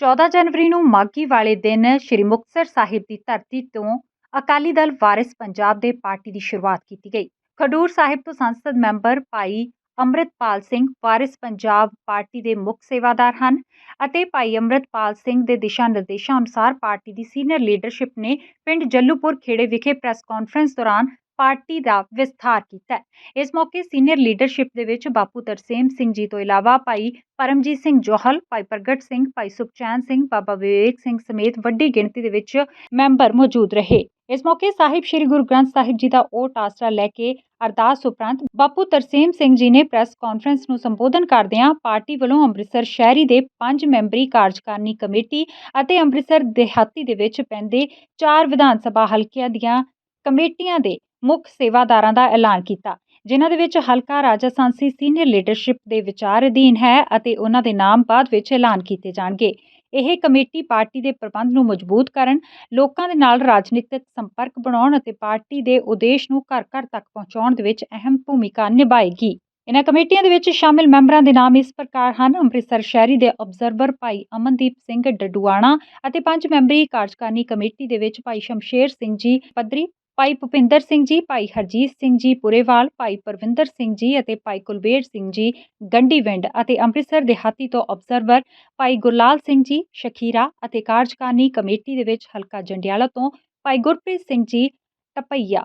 14 ਜਨਵਰੀ ਨੂੰ ਮਾਘੀ ਵਾਲੇ ਦਿਨ ਸ੍ਰੀ ਮੁਕਤਸਰ ਸਾਹਿਬ ਦੀ ਧਰਤੀ ਤੋਂ ਅਕਾਲੀ ਦਲ ਵਾਰਿਸ ਪੰਜਾਬ ਦੇ ਪਾਰਟੀ ਦੀ ਸ਼ੁਰੂਆਤ ਕੀਤੀ ਗਈ। ਖਡੂਰ ਸਾਹਿਬ ਤੋਂ ਸੰਸਦ ਮੈਂਬਰ ਭਾਈ ਅੰਮ੍ਰਿਤਪਾਲ ਸਿੰਘ ਵਾਰਿਸ ਪੰਜਾਬ ਪਾਰਟੀ ਦੇ ਮੁੱਖ ਸੇਵਾਦਾਰ ਹਨ ਅਤੇ ਭਾਈ ਅੰਮ੍ਰਿਤਪਾਲ ਸਿੰਘ ਦੇ ਦਿਸ਼ਾ ਨਿਰਦੇਸ਼ਾਂ ਅਨੁਸਾਰ ਪਾਰਟੀ ਦੀ ਸੀਨੀਅਰ ਲੀਡਰਸ਼ਿਪ ਨੇ ਪਿੰਡ ਜੱਲੂਪੁਰ ਖੇੜੇ ਵਿਖੇ ਪ੍ਰੈਸ ਕਾਨਫਰੰਸ ਦੌਰਾਨ ਪਾਰਟੀ ਦਾ ਵਿਸਥਾਰ ਕੀਤਾ ਇਸ ਮੌਕੇ ਸੀਨੀਅਰ ਲੀਡਰਸ਼ਿਪ ਦੇ ਵਿੱਚ ਬਾਪੂ ਤਰਸੇਮ ਸਿੰਘ ਜੀ ਤੋਂ ਇਲਾਵਾ ਭਾਈ ਪਰਮਜੀਤ ਸਿੰਘ ਜੋਹਲ, ਭਾਈ ਪ੍ਰਗਟ ਸਿੰਘ, ਭਾਈ ਸੁਖਚੈਨ ਸਿੰਘ, ਬਾਬਾ ਵਿਵੇਕ ਸਿੰਘ ਸਮੇਤ ਵੱਡੀ ਗਿਣਤੀ ਦੇ ਵਿੱਚ ਮੈਂਬਰ ਮੌਜੂਦ ਰਹੇ। ਇਸ ਮੌਕੇ ਸਾਹਿਬ ਸ੍ਰੀ ਗੁਰੂ ਗ੍ਰੰਥ ਸਾਹਿਬ ਜੀ ਦਾ ਓਟ ਆਸਰਾ ਲੈ ਕੇ ਅਰਦਾਸ ਉਪਰੰਤ ਬਾਪੂ ਤਰਸੇਮ ਸਿੰਘ ਜੀ ਨੇ ਪ੍ਰੈਸ ਕਾਨਫਰੰਸ ਨੂੰ ਸੰਬੋਧਨ ਕਰਦਿਆਂ ਪਾਰਟੀ ਵੱਲੋਂ ਅੰਮ੍ਰਿਤਸਰ ਸ਼ਹਿਰੀ ਦੇ ਪੰਜ ਮੈਂਬਰੀ ਕਾਰਜਕਾਰਨੀ ਕਮੇਟੀ ਅਤੇ ਅੰਮ੍ਰਿਤਸਰ ਦਿਹਾਤੀ ਦੇ ਵਿੱਚ ਪੈਂਦੇ ਚਾਰ ਵਿਧਾਨ ਸਭਾ ਹਲਕਿਆਂ ਦੀਆਂ ਕਮੇਟੀਆਂ ਦੇ ਮੁੱਖ ਸੇਵਾਦਾਰਾਂ ਦਾ ਐਲਾਨ ਕੀਤਾ, ਜਿਨ੍ਹਾਂ ਦੇ ਵਿੱਚ ਹਲਕਾ ਰਾਜਾ ਸੀਨੀਅਰ ਲੀਡਰਸ਼ਿਪ ਦੇ ਵਿਚਾਰ ਅਧੀਨ ਹੈ ਅਤੇ ਉਹਨਾਂ ਦੇ ਨਾਮ ਬਾਅਦ ਵਿੱਚ ਐਲਾਨ ਕੀਤੇ ਜਾਣਗੇ। ਇਹ ਕਮੇਟੀ ਪਾਰਟੀ ਦੇ ਪ੍ਰਬੰਧ ਨੂੰ ਮਜ਼ਬੂਤ ਕਰਨ, ਲੋਕਾਂ ਦੇ ਨਾਲ ਰਾਜਨੀਤਿਕ ਸੰਪਰਕ ਬਣਾਉਣ ਅਤੇ ਪਾਰਟੀ ਦੇ ਉਦੇਸ਼ ਨੂੰ ਘਰ ਘਰ ਤੱਕ ਪਹੁੰਚਾਉਣ ਦੇ ਵਿੱਚ ਅਹਿਮ ਭੂਮਿਕਾ ਨਿਭਾਏਗੀ। ਇਨ੍ਹਾਂ ਕਮੇਟੀਆਂ ਦੇ ਵਿੱਚ ਸ਼ਾਮਿਲ ਮੈਂਬਰਾਂ ਦੇ ਨਾਮ ਇਸ ਪ੍ਰਕਾਰ ਹਨ, ਅੰਮ੍ਰਿਤਸਰ ਸ਼ਹਿਰੀ ਦੇ ਅਬਜ਼ਰਵਰ ਭਾਈ ਅਮਨਦੀਪ ਸਿੰਘ ਡਡੂਆਣਾ ਅਤੇ ਪੰਜ ਮੈਂਬਰੀ ਕਾਰਜਕਾਰਨੀ ਕਮੇਟੀ ਦੇ ਵਿੱਚ ਭਾਈ ਸ਼ਮਸ਼ੇਰ ਸਿੰਘ ਜੀ ਪੱਧਰੀ ਭਾਈ ਭੁਪਿੰਦਰ ਸਿੰਘ ਜੀ, ਭਾਈ ਹਰਜੀਤ ਸਿੰਘ ਜੀ ਪੁਰੇਵਾਲ, ਭਾਈ ਪਰਵਿੰਦਰ ਸਿੰਘ ਜੀ ਅਤੇ ਭਾਈ ਕੁਲਬੇਰ ਸਿੰਘ ਜੀ ਗੰਡੀਵਿੰਡ ਅਤੇ ਅੰਮ੍ਰਿਤਸਰ ਦਿਹਾਤੀ ਤੋਂ ਅਬਜ਼ਰਵਰ ਭਾਈ ਗੁਰਲਾਲ ਸਿੰਘ ਜੀ, ਸ਼ਖੀਰਾ ਅਤੇ ਕਾਰਜਕਾਰਨੀ ਕਮੇਟੀ ਦੇ ਵਿੱਚ ਹਲਕਾ ਜੰਡਿਆਲਾ ਤੋਂ ਭਾਈ ਗੁਰਪ੍ਰੀਤ ਸਿੰਘ ਜੀ ਟਪਈਆ,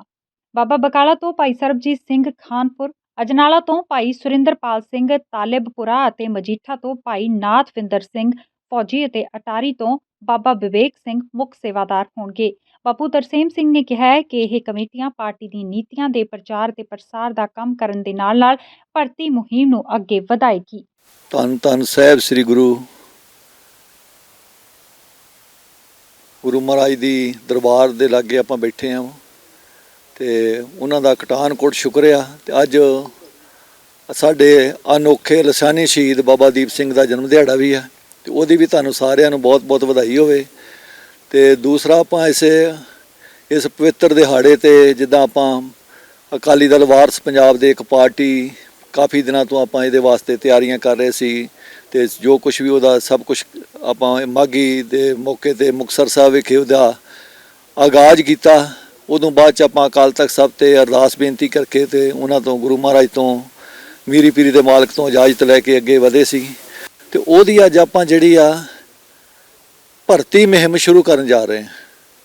ਬਾਬਾ ਬਕਾਲਾ ਤੋਂ ਭਾਈ ਸਰਬਜੀਤ ਸਿੰਘ ਖਾਨਪੁਰ, ਅਜਨਾਲਾ ਤੋਂ ਭਾਈ ਸੁਰਿੰਦਰਪਾਲ ਸਿੰਘ ਤਾਲਿਬਪੁਰਾ ਅਤੇ ਮਜੀਠਾ ਤੋਂ ਭਾਈ ਨਾਥਵਿੰਦਰ ਸਿੰਘ ਫੌਜੀ ਅਤੇ ਅਟਾਰੀ ਤੋਂ ਬਾਬਾ ਵਿਵੇਕ ਸਿੰਘ ਮੁੱਖ ਸੇਵਾਦਾਰ ਹੋਣਗੇ। ਬਾਪੂ ਤਰਸੇਮ ਸਿੰਘ ਨੇ ਕਿਹਾ ਹੈ ਕਿ ਇਹ ਕਮੇਟੀਆਂ ਪਾਰਟੀ ਦੀ ਨੀਤੀਆਂ ਦੇ ਪ੍ਰਚਾਰ ਤੇ ਪ੍ਰਸਾਰ ਦਾ ਕੰਮ ਕਰਨ ਦੇ ਨਾਲ-ਨਾਲ ਭਰਤੀ ਮੁਹਿੰਮ ਨੂੰ ਅੱਗੇ ਵਧਾਏਗੀ। ਧੰਨ ਧੰਨ ਸਾਹਿਬ ਸ੍ਰੀ ਗੁਰੂ। ਗੁਰੂ ਮਹਾਰਾਜ ਦੀ ਦਰਬਾਰ ਦੇ ਲਾਗੇ ਆਪਾਂ ਬੈਠੇ ਹਾਂ ਤੇ ਉਹਨਾਂ ਦਾ ਕਟਾਨਕੋਟ ਸ਼ੁਕਰਿਆ ਤੇ ਅੱਜ ਸਾਡੇ ਅਨੋਖੇ ਲਸਾਨੀ ਸ਼ਹੀਦ ਬਾਬਾ ਦੀਪ ਸਿੰਘ ਦਾ ਜਨਮ ਦਿਹਾੜਾ ਵੀ ਹੈ। ਤੇ ਉਹਦੀ ਵੀ ਤੁਹਾਨੂੰ ਸਾਰਿਆਂ ਨੂੰ ਬਹੁਤ-ਬਹੁਤ ਵਧਾਈ ਹੋਵੇ। ਤੇ ਦੂਸਰਾ ਆਪਾਂ ਇਸੇ, ਇਸ ਪਵਿੱਤਰ ਦਿਹਾੜੇ ਤੇ ਜਿੱਦਾਂ ਆਪਾਂ ਅਕਾਲੀ ਦਲ ਵਾਰਸ ਪੰਜਾਬ ਦੇ ਇੱਕ ਪਾਰਟੀ ਕਾਫੀ ਦਿਨਾਂ ਤੋਂ ਆਪਾਂ ਇਹਦੇ ਵਾਸਤੇ ਤਿਆਰੀਆਂ ਕਰ ਰਹੇ ਸੀ ਤੇ ਜੋ ਕੁਝ ਵੀ ਉਹਦਾ ਸਭ ਕੁਝ ਆਪਾਂ ਇਹ ਮਾਘੀ ਦੇ ਮੌਕੇ ਤੇ ਮੁਕਤਸਰ ਸਾਹਿਬ ਵਿਖੇ ਉਹਦਾ ਆਗਾਜ਼ ਕੀਤਾ। ਉਦੋਂ ਬਾਅਦ ਚ ਆਪਾਂ ਅਕਾਲ ਤਖਤ ਸਾਹਿਬ ਤੇ ਅਰਦਾਸ ਬੇਨਤੀ ਕਰਕੇ ਤੇ ਉਹਨਾਂ ਤੋਂ ਗੁਰੂ ਮਹਾਰਾਜ ਤੋਂ ਮੀਰੀ ਪੀਰੀ ਦੇ ਮਾਲਕ ਤੋਂ ਇਜਾਜ਼ਤ ਲੈ ਕੇ ਅੱਗੇ ਵਧੇ ਸੀ। ਤੇ ਉਹਦੀ ਅੱਜ ਆਪਾਂ ਜਿਹੜੀ ਆ ਭਰਤੀ ਮੁਹਿੰਮ ਸ਼ੁਰੂ ਕਰਨ ਜਾ ਰਹੇ ਹਾਂ।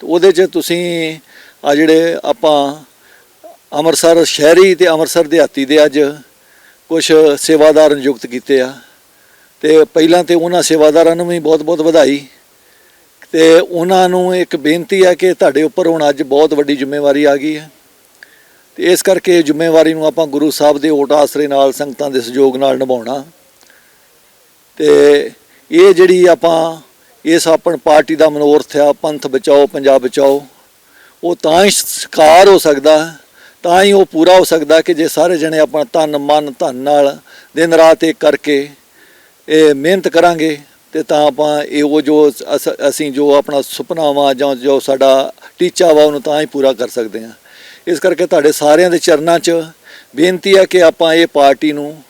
ਤੇ ਉਹਦੇ 'ਚ ਤੁਸੀਂ ਆ ਜਿਹੜੇ ਆਪਾਂ ਅੰਮ੍ਰਿਤਸਰ ਸ਼ਹਿਰੀ ਤੇ ਅੰਮ੍ਰਿਤਸਰ ਦਿਹਾਤੀ ਦੇ ਅੱਜ ਕੁਝ ਸੇਵਾਦਾਰ ਨਿਯੁਕਤ ਕੀਤੇ ਆ। ਤੇ ਪਹਿਲਾਂ ਤੇ ਉਹਨਾਂ ਸੇਵਾਦਾਰਾਂ ਨੂੰ ਵੀ ਬਹੁਤ-ਬਹੁਤ ਵਧਾਈ। ਤੇ ਉਹਨਾਂ ਨੂੰ ਇੱਕ ਬੇਨਤੀ ਹੈ ਕਿ ਤੁਹਾਡੇ ਉੱਪਰ ਹੁਣ ਅੱਜ ਬਹੁਤ ਵੱਡੀ ਜ਼ਿੰਮੇਵਾਰੀ ਆ ਗਈ ਹੈ। ਤੇ ਇਸ ਕਰਕੇ ਜ਼ਿੰਮੇਵਾਰੀ ਨੂੰ ਆਪਾਂ ਗੁਰੂ ਸਾਹਿਬ ਦੇ ਓਟ ਆਸਰੇ ਨਾਲ ਸੰਗਤਾਂ ਦੇ ਸਹਿਯੋਗ ਨਾਲ ਨਿਭਾਉਣਾ। ਤੇ ਇਹ ਜਿਹੜੀ ਆਪਾਂ, ਇਸ ਆਪਣ ਪਾਰਟੀ ਦਾ ਮਨੋਰਥ ਆ, ਪੰਥ ਬਚਾਓ, ਪੰਜਾਬ ਬਚਾਓ, ਉਹ ਤਾਂ ਹੀ ਸਕਾਰ ਹੋ ਸਕਦਾ, ਤਾਂ ਹੀ ਉਹ ਪੂਰਾ ਹੋ ਸਕਦਾ ਕਿ ਜੇ ਸਾਰੇ ਜਣੇ ਆਪਣਾ ਤਨ ਮਨ, ਧਨ ਨਾਲ ਦਿਨ ਰਾਤ ਇੱਕ ਕਰਕੇ ਇਹ ਮਿਹਨਤ ਕਰਾਂਗੇ, ਤੇ ਤਾਂ ਆਪਾਂ ਇਹ ਉਹ ਜੋ ਅਸ- ਅਸੀਂ ਜੋ ਆਪਣਾ ਸੁਪਨਾ ਵਾ ਜਾਂ ਜੋ ਸਾਡਾ ਟੀਚਾ ਵਾ ਉਹਨੂੰ ਤਾਂ ਹੀ ਪੂਰਾ ਕਰ ਸਕਦੇ ਹਾਂ। ਇਸ ਕਰਕੇ ਤੁਹਾਡੇ ਸਾਰਿਆਂ ਦੇ ਚਰਨਾਂ 'ਚ ਬੇਨਤੀ ਹੈ ਕਿ ਆਪਾਂ ਇਹ ਪਾਰਟੀ ਨੂੰ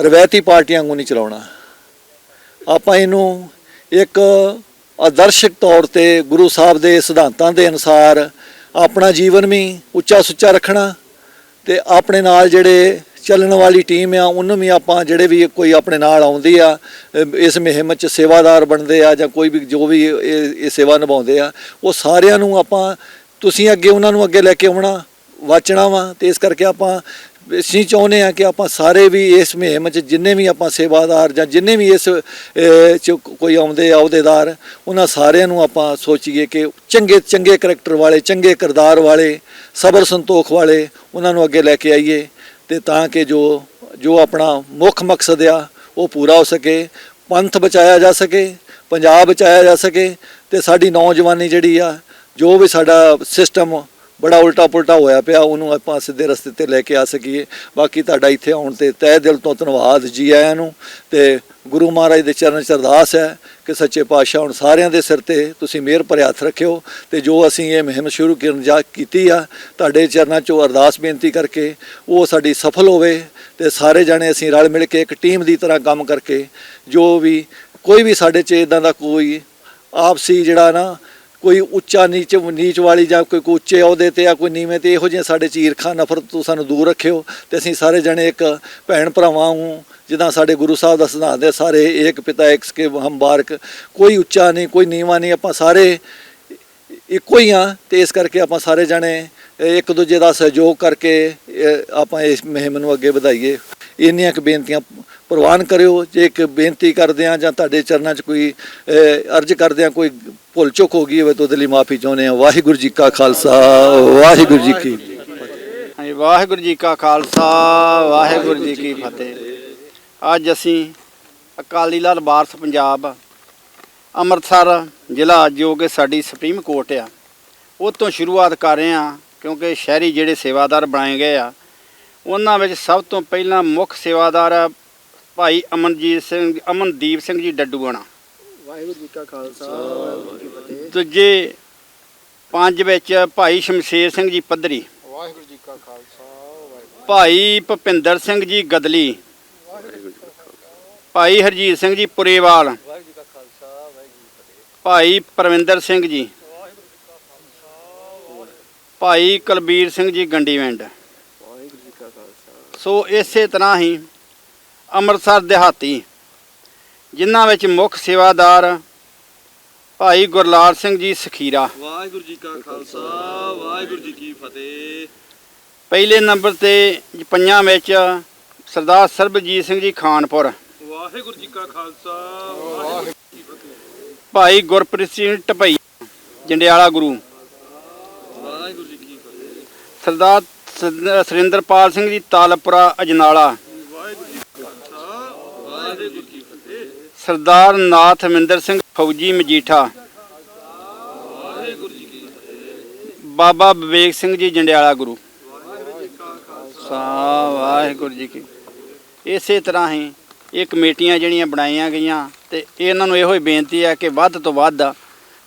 ਰਵਾਇਤੀ ਪਾਰਟੀਆਂ ਵਾਂਗੂ ਨਹੀਂ ਚਲਾਉਣਾ। ਆਪਾਂ ਇਹਨੂੰ ਇੱਕ ਆਦਰਸ਼ਕ ਤੌਰ ਤੇ ਗੁਰੂ ਸਾਹਿਬ ਦੇ ਸਿਧਾਂਤਾਂ ਦੇ ਅਨੁਸਾਰ ਆਪਣਾ ਜੀਵਨ ਵੀ ਉੱਚਾ ਸੁੱਚਾ ਰੱਖਣਾ ਤੇ ਆਪਣੇ ਨਾਲ ਜਿਹੜੇ ਚੱਲਣ ਵਾਲੀ ਟੀਮ ਆ, ਉਹਨੂੰ ਵੀ ਆਪਾਂ ਜਿਹੜੇ ਵੀ ਕੋਈ ਆਪਣੇ ਨਾਲ ਆਉਂਦੀ ਆ, ਇਸ ਮੁਹਿੰਮ 'ਚ ਸੇਵਾਦਾਰ ਬਣਦੇ ਆ ਜਾਂ ਕੋਈ ਵੀ ਜੋ ਵੀ ਇਹ ਇਹ ਸੇਵਾ ਨਿਭਾਉਂਦੇ ਆ, ਉਹ ਸਾਰਿਆਂ ਨੂੰ ਆਪਾਂ, ਤੁਸੀਂ ਅੱਗੇ ਉਹਨਾਂ ਨੂੰ ਅੱਗੇ ਲੈ ਕੇ ਆਉਣਾ, ਵਾਚਣਾ ਵਾ ਤੇ ਇਸ ਕਰਕੇ ਆਪਾਂ ਅਸੀਂ ਚਾਹੁੰਦੇ ਆ ਕਿ ਆਪਾਂ ਸਾਰੇ ਵੀ ਇਸ ਮੁਹਿੰਮ 'ਚ ਜਿੰਨੇ ਵੀ ਆਪਾਂ ਸੇਵਾਦਾਰ ਜਾਂ ਜਿੰਨੇ ਵੀ ਇਸ 'ਚ ਕੋਈ ਆਉਂਦੇ ਆ ਅਹੁਦੇਦਾਰ, ਉਹਨਾਂ ਸਾਰਿਆਂ ਨੂੰ ਆਪਾਂ ਸੋਚੀਏ ਕਿ ਚੰਗੇ ਚੰਗੇ ਕਰੈਕਟਰ ਵਾਲੇ, ਚੰਗੇ ਕਿਰਦਾਰ ਵਾਲੇ, ਸਬਰ ਸੰਤੋਖ ਵਾਲੇ, ਉਹਨਾਂ ਨੂੰ ਅੱਗੇ ਲੈ ਕੇ ਆਈਏ ਤੇ ਤਾਂ ਕਿ ਜੋ ਜੋ ਆਪਣਾ ਮੁੱਖ ਮਕਸਦ ਆ, ਉਹ ਪੂਰਾ ਹੋ ਸਕੇ, ਪੰਥ ਬਚਾਇਆ ਜਾ ਸਕੇ, ਪੰਜਾਬ ਬਚਾਇਆ ਜਾ ਸਕੇ ਤੇ ਸਾਡੀ ਨੌਜਵਾਨੀ ਜਿਹੜੀ ਆ, ਜੋ ਵੀ ਸਾਡਾ ਸਿਸਟਮ ਬੜਾ ਉਲਟਾ ਪੁਲਟਾ ਹੋਇਆ ਪਿਆ, ਉਹਨੂੰ ਆਪਾਂ ਸਿੱਧੇ ਰਸਤੇ ਤੇ ਲੈ ਕੇ ਆ ਸਕੀਏ। ਬਾਕੀ ਤੁਹਾਡਾ ਇੱਥੇ ਆਉਣ ਤੇ ਤਹਿ ਦਿਲ ਤੋਂ ਧੰਨਵਾਦ ਜੀ ਆਇਆਂ ਨੂੰ ਤੇ ਗੁਰੂ ਮਹਾਰਾਜ ਦੇ ਚਰਨ 'ਚ ਅਰਦਾਸ ਹੈ ਕਿ ਸੱਚੇ ਪਾਤਸ਼ਾਹ ਹੁਣ ਸਾਰਿਆਂ ਦੇ ਸਿਰ ਤੇ ਤੁਸੀਂ ਮਿਹਰ ਭਰਿਆ ਹੱਥ ਰੱਖਿਓ ਤੇ ਜੋ ਅਸੀਂ ਇਹ ਮੁਹਿੰਮ ਸ਼ੁਰੂ ਕਰਨ ਜਾ ਕੀਤੀ ਆ, ਤੁਹਾਡੇ ਚਰਨਾਂ 'ਚੋਂ ਅਰਦਾਸ ਬੇਨਤੀ ਕਰਕੇ ਉਹ ਸਾਡੀ ਸਫਲ ਹੋਵੇ ਤੇ ਸਾਰੇ ਜਾਣੇ ਅਸੀਂ ਰਲ ਮਿਲ ਕੇ ਇੱਕ ਟੀਮ ਦੀ ਤਰ੍ਹਾਂ ਕੰਮ ਕਰਕੇ ਜੋ ਵੀ ਕੋਈ ਵੀ ਸਾਡੇ 'ਚ ਇਦਾਂ ਦਾ ਕੋਈ ਆਪਸੀ ਜਿਹੜਾ ਨਾ ਕੋਈ ਉੱਚਾ ਨੀਚ ਨੀਚ ਵਾਲੀ ਜਾਂ ਕੋਈ ਕੋਈ ਉੱਚੇ ਅਹੁਦੇ ਤੇ ਆ, ਕੋਈ ਨੀਵੇਂ ਤੇ, ਇਹੋ ਜਿਹੀਆਂ ਸਾਡੇ 'ਚ ਈਰਖਾ ਨਫ਼ਰਤ ਤੋਂ ਸਾਨੂੰ ਦੂਰ ਰੱਖਿਓ ਤੇ ਅਸੀਂ ਸਾਰੇ ਜਣੇ ਇੱਕ ਭੈਣ ਭਰਾਵਾਂ ਨੂੰ ਜਿੱਦਾਂ ਸਾਡੇ ਗੁਰੂ ਸਾਹਿਬ ਦਾ ਸਿਧਾਂਤ ਹੈ, ਸਾਰੇ ਏਕ ਪਿਤਾ ਇੱਕ ਕੇ ਹਮ ਬਾਰਕ ਕੋਈ ਉੱਚਾ ਨਹੀਂ, ਕੋਈ ਨੀਵਾਂ ਨਹੀਂ, ਆਪਾਂ ਸਾਰੇ ਇੱਕੋ ਹੀ ਆ ਤੇ ਇਸ ਕਰਕੇ ਆਪਾਂ ਸਾਰੇ ਜਣੇ ਇੱਕ ਦੂਜੇ ਦਾ ਸਹਿਯੋਗ ਕਰਕੇ ਆਪਾਂ ਇਸ ਮੁਹਿੰਮ ਨੂੰ ਅੱਗੇ ਵਧਾਈਏ। ਇੰਨੀਆਂ ਕੁ ਬੇਨਤੀਆਂ ਪ੍ਰਵਾਨ ਕਰਿਓ। ਜੇ ਇੱਕ ਬੇਨਤੀ ਕਰਦੇ ਆ ਜਾਂ ਤੁਹਾਡੇ ਚਰਨਾਂ 'ਚ ਕੋਈ ਅਰਜ਼ ਕਰਦੇ ਆ ਕੋਈ ਭੁੱਲ ਚੁੱਕ ਹੋ ਗਈ ਹੋਵੇ ਤਾਂ ਉਹਦੇ ਲਈ ਮਾਫੀ ਚਾਹੁੰਦੇ ਆ ਵਾਹਿਗੁਰੂ ਜੀ ਕਾ ਖਾਲਸਾ, ਵਾਹਿਗੁਰੂ ਜੀ ਕੀ ਹਾਂਜੀ, ਵਾਹਿਗੁਰੂ ਜੀ ਕਾ ਖਾਲਸਾ, ਵਾਹਿਗੁਰੂ ਜੀ ਕੀ ਫਤਿਹ। ਅੱਜ ਅਸੀਂ ਅਕਾਲੀ ਦਲ ਵਾਰਸ ਪੰਜਾਬ, ਅੰਮ੍ਰਿਤਸਰ ਜ਼ਿਲ੍ਹਾ ਜੋ ਕਿ ਸਾਡੀ ਸੁਪਰੀਮ ਕੋਰਟ ਆ ਉਹ ਤੋਂ ਸ਼ੁਰੂਆਤ ਕਰ ਰਹੇ ਆ ਕਿਉਂਕਿ ਸ਼ਹਿਰੀ ਜਿਹੜੇ ਸੇਵਾਦਾਰ ਬਣਾਏ ਗਏ ਆ, ਉਹਨਾਂ ਵਿੱਚ ਸਭ ਤੋਂ ਪਹਿਲਾਂ ਮੁੱਖ ਸੇਵਾਦਾਰ ਭਾਈ ਅਮਨਜੀਤ ਸਿੰਘ ਅਮਨਦੀਪ ਸਿੰਘ ਜੀ ਡੱਡੂਆਣਾ ਵਾਹਿਗੁਰੂ ਜੀ ਕਾ ਖਾਲਸਾ ਵਾਹਿਗੁਰੂ ਜੀ ਕੀ ਫਤਿਹ। ਦੂਜੇ ਪੰਜ ਵਿੱਚ ਭਾਈ ਸ਼ਮਸ਼ੇਰ ਸਿੰਘ ਜੀ ਪੱਧਰੀ। ਵਾਹਿਗੁਰੂ ਜੀ ਕਾ ਖਾਲਸਾ ਵਾਹਿਗੁਰੂ ਭਾਈ ਭੁਪਿੰਦਰ ਸਿੰਘ ਜੀ ਗਦਲੀ। ਭਾਈ ਹਰਜੀਤ ਸਿੰਘ ਜੀ ਪੁਰੇਵਾਲ। ਭਾਈ ਪਰਵਿੰਦਰ ਸਿੰਘ ਜੀ। ਭਾਈ ਕੁਲਬੀਰ ਸਿੰਘ ਜੀ ਗੰਡੀਵਿੰਡ। ਵਾਹਿਗੁਰੂ ਜੀ ਕਾ ਖਾਲਸਾ। ਸੋ ਇਸੇ ਤਰ੍ਹਾਂ ਹੀ ਅੰਮ੍ਰਿਤਸਰ ਦਿਹਾਤੀ ਜਿਨ੍ਹਾਂ ਵਿੱਚ ਮੁੱਖ ਸੇਵਾਦਾਰ ਭਾਈ ਗੁਰਲਾਲ ਸਿੰਘ ਜੀ ਸਖੀਰਾ। ਵਾਹਿਗੁਰੂ ਜੀ ਕਾ ਖਾਲਸਾ ਵਾਹਿਗੁਰੂ ਜੀ ਕੀ ਫਤਿਹ। ਪਹਿਲੇ ਨੰਬਰ ਤੇ ਪੰਜਾਂ ਵਿੱਚ ਸਰਦਾਰ ਸਰਬਜੀਤ ਸਿੰਘ ਜੀ ਖਾਨਪੁਰ। ਵਾਹਿਗੁਰੂ ਜੀ ਕਾ ਖਾਲਸਾ ਵਾਹਿਗੁਰੂ ਭਾਈ ਗੁਰਪ੍ਰੀਤ ਸਿੰਘ ਢਪਈ ਜੰਡਿਆਲਾ ਗੁਰੂ। ਵਾਹਿਗੁਰੂ ਜੀ ਕੀ ਫਤਿਹ। ਸਰਦਾਰ ਸੁਰਿੰਦਰਪਾਲ ਸਿੰਘ ਜੀ ਤਾਲਪੁਰਾ ਅਜਨਾਲਾ ਵਾਹਿਗੁਰੂ ਜੀ ਕਾ ਖਾਲਸਾ ਵਾਹਿਗੁਰੂ ਜੀ ਕੀ ਫਤਿਹ ਸਰਦਾਰ ਨਾਥ ਮਿੰਦਰ ਸਿੰਘ ਫੌਜੀ ਮਜੀਠਾ। ਵਾਹਿਗੁਰੂ ਜੀ ਬਾਬਾ ਵਿਵੇਕ ਸਿੰਘ ਜੀ ਜੰਡਿਆਲਾ ਗੁਰੂ। ਸਾ, ਵਾਹਿਗੁਰੂ ਜੀ ਕੀ ਇਸੇ ਤਰ੍ਹਾਂ ਹੀ ਇਹ ਕਮੇਟੀਆਂ ਜਿਹੜੀਆਂ ਬਣਾਈਆਂ ਗਈਆਂ ਤੇ ਇਹਨਾਂ ਨੂੰ ਇਹੋ ਹੀ ਬੇਨਤੀ ਹੈ ਕਿ ਵੱਧ ਤੋਂ ਵੱਧ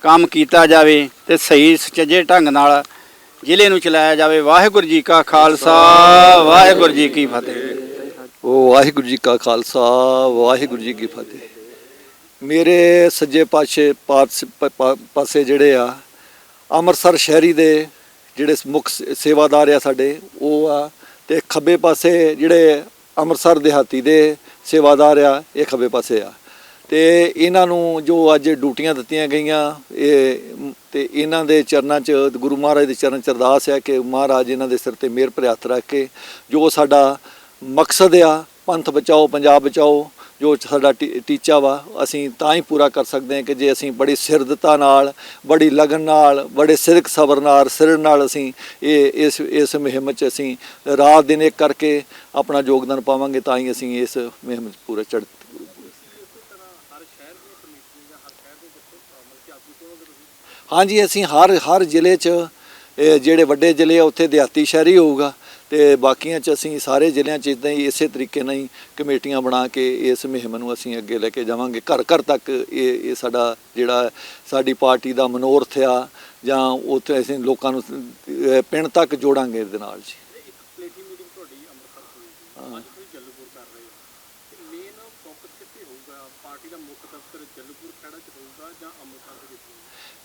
ਕੰਮ ਕੀਤਾ ਜਾਵੇ ਤੇ ਸਹੀ, ਸੁਚੱਜੇ ਢੰਗ ਨਾਲ ਜ਼ਿਲ੍ਹੇ ਨੂੰ ਚਲਾਇਆ ਜਾਵੇ। ਵਾਹਿਗੁਰੂ ਜੀ ਕਾ ਖਾਲਸਾ, ਵਾਹਿਗੁਰੂ ਜੀ ਕੀ ਫਤਿਹ। ਉਹ ਵਾਹਿਗੁਰੂ ਜੀ ਕਾ ਖਾਲਸਾ, ਵਾਹਿਗੁਰੂ ਜੀ ਕੀ ਫਤਿਹ। ਮੇਰੇ ਸੱਜੇ ਪਾਸੇ ਪਾਸ- ਪ- ਪਾਸੇ ਜਿਹੜੇ ਆ ਅੰਮ੍ਰਿਤਸਰ ਸ਼ਹਿਰੀ ਦੇ ਜਿਹੜੇ ਮੁੱਖ ਸ- ਸੇਵਾਦਾਰ ਆ ਸਾਡੇ ਉਹ ਆ ਤੇ ਖੱਬੇ ਪਾਸੇ ਜਿਹੜੇ ਅੰਮ੍ਰਿਤਸਰ ਦਿਹਾਤੀ ਦੇ ਸੇਵਾਦਾਰ ਆ ਇਹ ਖੱਬੇ ਪਾਸੇ ਆ। ਤੇ ਇਹਨਾਂ ਨੂੰ ਜੋ ਅੱਜ ਡਿਊਟੀਆਂ ਦਿੱਤੀਆਂ ਗਈਆਂ ਇਹ ਮ, ਤੇ ਇਹਨਾਂ ਦੇ ਚਰਨਾਂ 'ਚ ਗੁਰੂ ਮਹਾਰਾਜ ਦੇ ਚਰਨ 'ਚ ਅਰਦਾਸ ਹੈ ਕਿ ਮਹਾਰਾਜ ਇਹਨਾਂ ਦੇ ਸਿਰ ਤੇ ਮਿਹਰ ਭਰਿਆ ਰੱਖ ਕੇ ਜੋ ਸਾਡਾ ਮਕਸਦ ਆ ਪੰਥ ਬਚਾਓ ਪੰਜਾਬ ਬਚਾਓ ਜੋ ਸਾਡਾ ਟੀ- ਟੀਚਾ ਵਾ, ਅਸੀਂ ਤਾਂ ਹੀ ਪੂਰਾ ਕਰ ਸਕਦੇ ਹਾਂ ਕਿ ਜੇ ਅਸੀਂ ਬੜੀ ਸਿਰਦਤਾ ਨਾਲ, ਬੜੀ ਲਗਨ ਨਾਲ, ਬੜੇ ਸਿਰਕ ਸਬਰ ਨਾਲ, ਸਿਰ ਨਾਲ ਅਸੀਂ ਇਹ, ਇਸ ਇਸ ਮੁਹਿੰਮ 'ਚ ਅਸੀਂ ਰਾਤ ਦਿਨ ਇੱਕ ਕਰਕੇ ਆਪਣਾ ਯੋਗਦਾਨ ਪਾਵਾਂਗੇ, ਤਾਂ ਹੀ ਅਸੀਂ ਇਸ ਮੁਹਿੰਮ 'ਚ ਪੂਰਾ ਚੜ੍ਹ ਹਾਂਜੀ, ਅਸੀਂ ਹਰ ਹਰ ਜ਼ਿਲ੍ਹੇ 'ਚ ਜਿਹੜੇ ਵੱਡੇ ਜ਼ਿਲ੍ਹੇ ਆ, ਉੱਥੇ ਦਿਹਾਤੀ ਸ਼ਹਿਰੀ ਹੋਊਗਾ। ਤੇ ਬਾਕੀਆਂ 'ਚ ਅਸੀਂ ਸਾਰੇ ਜ਼ਿਲ੍ਹਿਆਂ 'ਚ ਇਦਾਂ ਹੀ ਇਸੇ ਤਰੀਕੇ ਨਾਲ ਹੀ ਕਮੇਟੀਆਂ ਬਣਾ ਕੇ ਇਸ ਮੁਹਿੰਮ ਨੂੰ ਅਸੀਂ ਅੱਗੇ ਲੈ ਕੇ ਜਾਵਾਂਗੇ। ਘਰ ਘਰ ਤੱਕ ਇਹ ਇਹ ਸਾਡਾ ਜਿਹੜਾ ਸਾਡੀ ਪਾਰਟੀ ਦਾ ਮਨੋਰਥ ਆ ਜਾਂ ਉੱਥੇ ਅਸੀਂ ਲੋਕਾਂ ਨੂੰ ਪਿੰਡ ਤੱਕ ਜੋੜਾਂਗੇ ਇਹਦੇ ਨਾਲ ਜੀ। ਹਾਂ।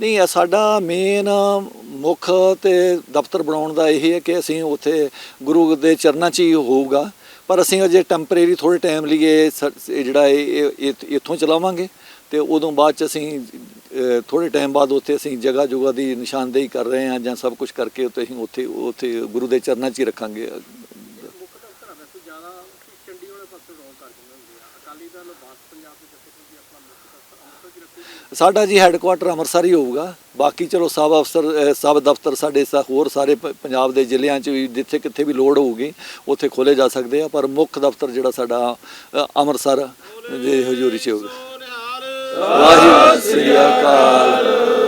ਨਹੀਂ ਸਾਡਾ ਮੇਨ ਮੁੱਖ ਤੇ ਦਫ਼ਤਰ ਬਣਾਉਣ ਦਾ ਇਹ ਹੈ ਕਿ ਅਸੀਂ ਉੱਥੇ ਗੁਰੂ ਦੇ ਚਰਨਾਂ 'ਚ ਹੀ ਹੋਊਗਾ। ਪਰ ਅਸੀਂ ਅਜੇ ਟੈਂਪਰੇਰੀ ਥੋੜੇ ਟਾਈਮ ਲਈ ਇਹ ਸ- ਜਿਹੜਾ ਇਹ ਇਹ- ਇੱਥੋਂ ਚਲਾਵਾਂਗੇ ਤੇ ਉਦੋਂ ਬਾਅਦ ਚ ਅਸੀਂ ਅ, ਥੋੜੇ ਟਾਈਮ ਬਾਅਦ ਉੱਥੇ ਅਸੀਂ ਜਗ੍ਹਾ ਜੁਗਾ ਦੀ ਨਿਸ਼ਾਨਦੇਹੀ ਕਰ ਰਹੇ ਹਾਂ ਜਾਂ ਸਭ ਕੁਝ ਕਰਕੇ ਉੱਥੇ ਅਸੀਂ ਉੱਥੇ ਉੱਥੇ ਗੁਰੂ ਦੇ ਚਰਨਾਂ 'ਚ ਹੀ ਰੱਖਾਂਗੇ। ਸਾਡਾ ਜੀ ਹੈੱਡਕੁਆਟਰ ਅੰਮ੍ਰਿਤਸਰ ਹੀ ਹੋਊਗਾ। ਬਾਕੀ ਚਲੋ ਸਬ ਅਫਸਰ, ਅਹ, ਸਬ ਦਫ਼ਤਰ ਸਾਡੇ ਸਾ, ਹੋਰ ਸਾਰੇ ਪ- ਪੰਜਾਬ ਦੇ ਜ਼ਿਲ੍ਹਿਆਂ 'ਚ ਵੀ ਜਿੱਥੇ ਕਿੱਥੇ ਵੀ ਲੋੜ ਹੋਊਗੀ, ਉੱਥੇ ਖੋਲੇ ਜਾ ਸਕਦੇ ਆ, ਪਰ ਮੁੱਖ ਦਫ਼ਤਰ ਜਿਹੜਾ ਸਾਡਾ ਅੰਮ੍ਰਿਤਸਰ ਦੇ ਹਜ਼ੂਰੀ 'ਚ ਹੋਊਗਾ। ਵਾਹਿਗੁਰੂ ਸ੍ਰੀ ਅਕਾਲ